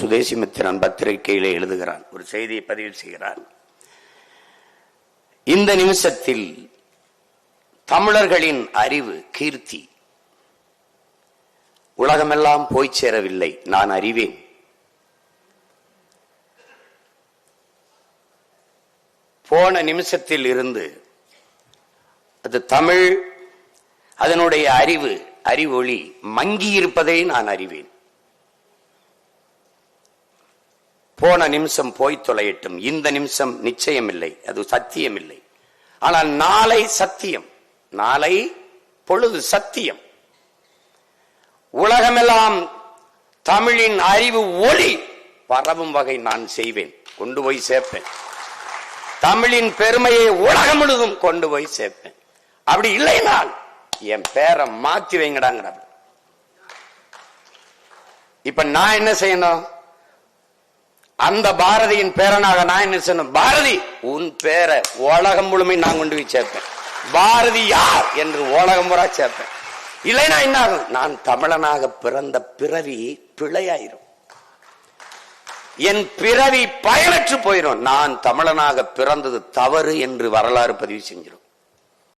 சுதேசிமித்திரன் பத்திரிகையிலே எழுதுகிறான். ஒரு செய்தியை பதிவு செய்கிறான். இந்த நிமிஷத்தில் தமிழர்களின் அறிவு கீர்த்தி உலகமெல்லாம் போய் சேரவில்லை. நான் அறிவேன். போன நிமிஷத்தில் இருந்து அது தமிழ் அதனுடைய அறிவு அறிவொளி மங்கி இருப்பதை நான் அறிவேன். போன நிமிஷம் போய் தொலையட்டும். இந்த நிமிஷம் நிச்சயம் இல்லை அது சத்தியம் இல்லை ஆனால் நாளை சத்தியம். நாளை பொழுது சத்தியம். உலகமெல்லாம் தமிழின் அறிவு ஒளி பரவும் வகை நான் செய்வேன். கொண்டு போய் சேர்ப்பேன். தமிழின் பெருமையை உலகம் முழுதும் கொண்டு போய் சேர்ப்பேன். அப்படி இல்லைனால் என் பேரை மாத்தி வைங்கடாங்கிற இப்ப நான் என்ன செய்யணும்? அந்த பாரதியின் பேரனாக நான் என்ன சொன்ன பாரதி உன் பேரை உலகம் முழுமை நான் கொண்டு போய் சேர்ப்பேன். பாரதி யார் என்று உலகம் முறா சேர்ப்பேன். இல்லைன்னா என்ன ஆகும்? நான் தமிழனாக பிறந்த பிறவி பிழையாயிரும். என் பிறவி பயனற்று போயிடும் நான் தமிழனாக பிறந்தது தவறு என்று வரலாறு பதிவு செஞ்சிடும்